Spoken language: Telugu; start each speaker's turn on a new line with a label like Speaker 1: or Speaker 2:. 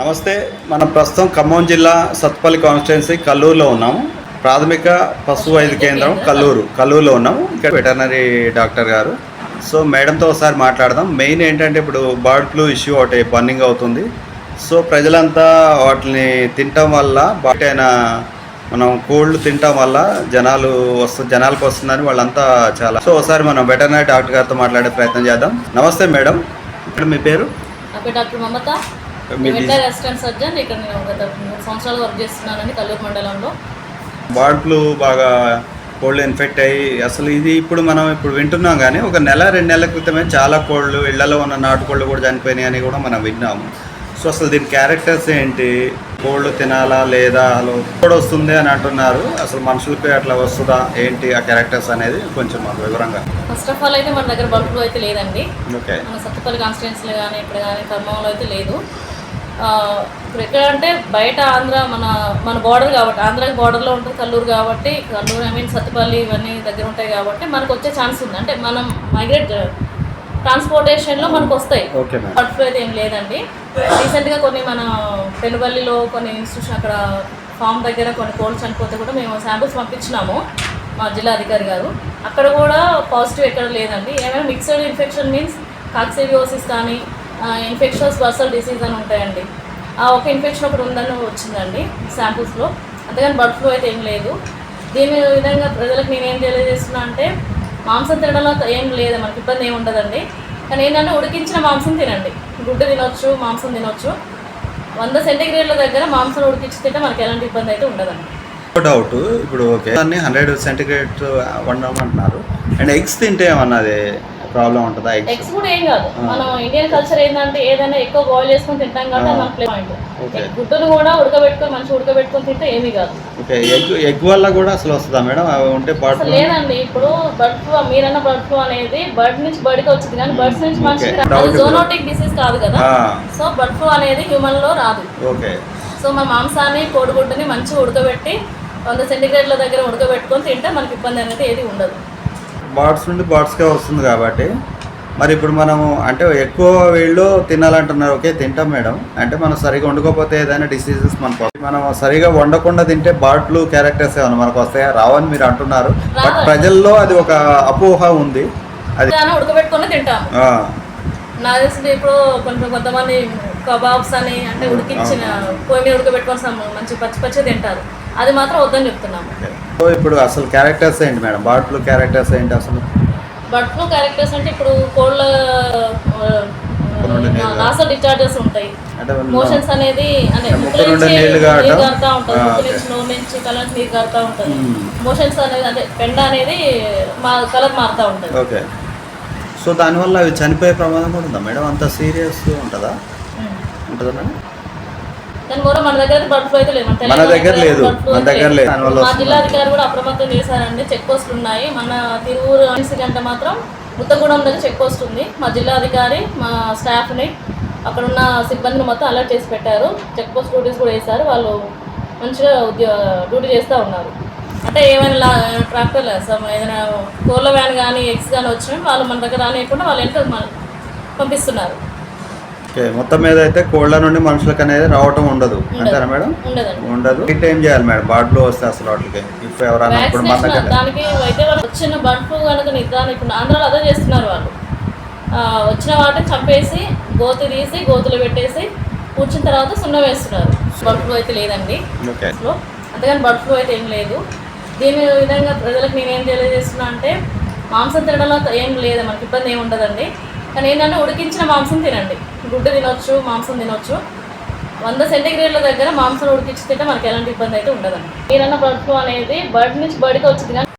Speaker 1: నమస్తే మనం ప్రస్తుతం ఖమ్మం జిల్లా సత్పల్లి కాన్స్టిట్యున్సీ కల్లూరులో ఉన్నాము. ప్రాథమిక పశు వైద్య కేంద్రం కల్లూరు కల్లూరులో ఉన్నాము. ఇక్కడ వెటర్నరీ డాక్టర్ గారు. సో మేడంతో ఒకసారి మాట్లాడదాం. మెయిన్ ఏంటంటే ఇప్పుడు బర్డ్ ఫ్లూ ఇష్యూ ఒకటి బర్నింగ్ అవుతుంది. సో ప్రజలంతా వాటిని తినటం వల్ల బాటైన మనం కోళ్ళు తినటం వల్ల జనాలు వస్తు జనాలకు వస్తుందని వాళ్ళంతా చాలా. సో ఒకసారి మనం వెటర్నరీ డాక్టర్ గారితో మాట్లాడే ప్రయత్నం చేద్దాం. నమస్తే మేడం. ఇక్కడ మీ పేరు?
Speaker 2: పేరు doctor Mamatha. Veterinary assistant surgeon ఇక్కడ నేను గత సంవత్సరాలు వర్క్ చేస్తున్నానండి కల్లూరు మండలంలో.
Speaker 1: బర్డ్ ఫ్లూ బాగా కోళ్ళు ఇన్ఫెక్ట్ అయ్యి అసలు ఇది ఇప్పుడు మనం ఇప్పుడు వింటున్నాం కానీ ఒక నెల రెండు నెలల క్రితమే చాలా కోళ్ళు ఇళ్ళలో ఉన్న నాటుకోళ్ళు కూడా చనిపోయినాయి అని కూడా మనం విన్నాము. సో అసలు దీని క్యారెక్టర్స్ ఏంటి? కోళ్ళు తినాలా లేదా? అసలు కూడా వస్తుంది అని అంటున్నారు. అసలు మనుషులకి అట్లా వస్తుందా? ఏంటి ఆ క్యారెక్టర్స్ అనేది కొంచెం మాకు వివరంగా.
Speaker 2: ఫస్ట్ ఆఫ్ ఆల్ అయితే మన దగ్గర బల్బ్ ఫ్లూ అయితే లేదండి.
Speaker 1: ఓకే
Speaker 2: మన సత్తుపల్లి కాన్స్టిట్యున్సీలో కానీ ఇక్కడ కానీ ఖమ్మంలో అయితే లేదు. ఇప్పుడు ఎక్కడ అంటే బయట ఆంధ్ర మన మన బార్డర్ కాబట్టి ఆంధ్రాకి బార్డర్లో ఉంటుంది కల్లూరు కాబట్టి కల్లూరు ఐ మీన్ సత్తుపల్లి ఇవన్నీ దగ్గర ఉంటాయి కాబట్టి మనకు వచ్చే ఛాన్స్ ఉంది. అంటే మనం మైగ్రేట్ ట్రాన్స్పోర్టేషన్లో మనకు వస్తాయి. అయితే ఏం లేదండి. రీసెంట్గా కొన్ని మన పెనుబల్లిలో కొన్ని ఇన్స్టిట్యూషన్ అక్కడ ఫామ్ దగ్గర కొన్ని కోల్డ్ చనిపోతే కూడా మేము శాంపిల్స్ పంపించినాము మా జిల్లా అధికారి గారు. అక్కడ కూడా పాజిటివ్ ఎక్కడ లేదండి. ఏమైనా మిక్స్డ్ ఇన్ఫెక్షన్ మీన్స్ కాక్సిడియోసిస్ కానీ ఇన్ఫెక్షన్స్ బర్సల్ డిసీజ్ అని ఉంటాయండి. ఆ ఒక ఇన్ఫెక్షన్ ఒకటి ఉందని వచ్చిందండి శాంపుల్స్లో అంతేగాని బర్డ్ ఫ్లూ అయితే ఏం లేదు. దీని విధంగా ప్రజలకు నేనేం తెలియజేస్తున్నా అంటే మాంసం తినడంలో ఏం లేదు మనకి ఇబ్బంది ఏమి ఉండదండి. కానీ ఏంటంటే ఉడికించిన మాంసం తినండి. గుడ్డు తినొచ్చు మాంసం తినొచ్చు. వంద సెంటీగ్రేడ్ల దగ్గర మాంసం ఉడికించి తింటే మనకి ఎలాంటి ఇబ్బంది అయితే ఉండదండి.
Speaker 1: డౌట్ ఇప్పుడు ఓకే. దాన్ని హండ్రెడ్ సెంటీగ్రేడ్ వండమంటున్నారు. అండ్ ఎగ్స్ తింటే ఏమన్నది? ప్రాబ్లం ఉంటుందా? ఎగ్స్
Speaker 2: కూడా ఏం కాదు. మనం ఇండియన్ కల్చర్ ఏంటంటే ఏదైనా ఎక్కువ బాయిల్ చేసుకొని తింటాం కాబట్టి మన ప్లే పాయింట్ గుడ్డును కూడా ఉడకబెట్టుకొని మంచిగా ఉడకబెట్టుకొని తింటే ఏమీ కాదు.
Speaker 1: ఓకే ఎగ్ ఎగ్ వల్ల కూడా అసలు వస్తుందా మేడం? అవి ఉంటే పాటు
Speaker 2: లేదండి. ఇప్పుడు బర్డ్ ఫ్లూ మీరన్న బర్డ్ ఫ్లూ అనేది బర్డ్ నుంచి బర్డ్కి వచ్చింది కానీ బర్డ్స్ నుంచి మనిషికి. జోనోటిక్ డిసీజ్ కాదు కదా. సో బర్డ్ ఫ్లూ అనేది హ్యూమన్లో రాదు.
Speaker 1: ఓకే
Speaker 2: సో మన మాంసాన్ని కోడిగుడ్డుని మంచిగా ఉడకబెట్టి వంద సెంటిగ్రేడ్ల దగ్గర ఉడకబెట్టుకొని తింటే మనకి ఇబ్బంది అనేది ఏది ఉండదు.
Speaker 1: బర్డ్స్ నుండి బర్డ్స్కే వస్తుంది కాబట్టి. మరి ఇప్పుడు మనము అంటే ఎక్కువ వీళ్ళు తినాలంటున్నారు. ఓకే తింటాం మేడం. అంటే మనం సరిగా వండుకోకపోతే ఏదైనా డిసీజెస్ మనకు. మనం సరిగా వండకుండా తింటే ఫ్లూ క్యారెక్టర్స్ ఏమైనా మనకు వస్తాయా? రావని మీరు అంటున్నారు. బట్. ప్రజల్లో అది ఒక అపోహ ఉంది. అది
Speaker 2: ఉడకబెట్టుకొని తింటాము.
Speaker 1: ఆ,
Speaker 2: నా తెలిసింది ఇప్పుడు కొంచెం కొంతమంది కబాబ్స్ అని అంటే ఉడికించిన పొయ్యి మీద ఉడకబెట్టుకొని మంచి పచ్చి పచ్చి తింటారు. అది మాత్రం వద్దని చెప్తున్నాము.
Speaker 1: ఇప్పుడు అసలు క్యారెక్టర్స్ ఏంటి మేడం? బర్డ్ ఫ్లూ క్యారెక్టర్స్ ఏంటి అసలు?
Speaker 2: బర్డ్ ఫ్లూ క్యారెక్టర్స్ అంటే ఇప్పుడు కోళ్ళ
Speaker 1: నీళ్ళు.
Speaker 2: నాసల్ డిశ్చార్జెస్ ఉంటాయి. మోషన్స్ అనేది అంటే. నీరు కారుతా ఉంటుంది. ముక్కు. నుంచి నోరు నుంచి కళ్ళ నుంచి నీరు కారుతా ఉంటుంది. మోషన్స్ అనేది అంటే పెండ అనేది మా కలర్ మారుతూ ఉంటుంది.
Speaker 1: ఓకే. సో దానివల్ల అవి చనిపోయే ప్రమాదం కూడా ఉందా మేడం? అంత సీరియస్ ఉంటుందా. ఉంటుందా మేడం?
Speaker 2: మన దగ్గర బర్డ్ ఫ్లూ అయితే లేదు. మన
Speaker 1: దగ్గర లేదు.
Speaker 2: మా
Speaker 1: వస్తుందా?
Speaker 2: జిల్లా అధికారి కూడా అప్రమత్తం చేశారండి. చెక్ పోస్టులు ఉన్నాయి. మన తిరువురు ఇన్సిడెంట్ మాత్రం ముత్తగూడెం దగ్గర చెక్ పోస్ట్ ఉంది. మా జిల్లా అధికారి మా స్టాఫ్ని అక్కడ ఉన్న సిబ్బందిని మొత్తం అలర్ట్ చేసి పెట్టారు. చెక్ పోస్ట్ డ్యూటీస్ కూడా వేశారు. వాళ్ళు మంచిగా ఉద్యోగ డ్యూటీ చేస్తూ ఉన్నారు. అంటే ఏమైనా ట్రాక్టర్ ఏదైనా కోళ్ళ వ్యాన్ కానీ ఎగ్స్ కానీ వచ్చినా వాళ్ళు మన దగ్గర రానియకుండా వాళ్ళు మన పంపిస్తున్నారు.
Speaker 1: ఓకే మొత్తం మీద అయితే కోళ్ళ నుండి మనుషులకు అనేది రావటం ఉండదు. అంతేనా మేడం? ఉండదు. ఇట్ ఏం చేయాలి మేడం? బాటిల్ వస్తే అసలు వాటికి. ఇఫ్ ఎవరైనా ఇప్పుడు మన
Speaker 2: వ్యాక్సినేషన్
Speaker 1: దగ్గర
Speaker 2: దానికి అయితే వచ్చిన బర్డ్ ఫ్లూ కనుక నిద్రాన్ని ఇప్పుడు ఆంధ్రాలో అదే చేస్తున్నారు వాళ్ళు. వచ్చిన వాటిని చంపేసి గోతి తీసి గోతులు పెట్టేసి కూర్చున్న తర్వాత సున్నం వేస్తున్నారు. బర్డ్ ఫ్లూ అయితే లేదండి.
Speaker 1: ఓకే.
Speaker 2: లో అంతేగాని బర్డ్ ఫ్లూ అయితే ఏం లేదు. దీని విధంగా ప్రజలకు నేనేం తెలియజేస్తున్నా అంటే మాంసం తినడంలో ఏం లేదు. మనకి ఇబ్బంది ఏమి ఉండదండి. కానీ ఏంటంటే ఉడికించిన మాంసం తినండి. గుడ్డు తినొచ్చు మాంసం తినొచ్చు. వంద సెంటీగ్రేడ్ల దగ్గర మాంసం ఉడికించి తింటే మనకి ఎలాంటి ఇబ్బంది అయితే ఉండదండి మీరన్న బర్డ్ అనేది బర్డ్ నుంచి బర్డ్కి వచ్చింది కానీ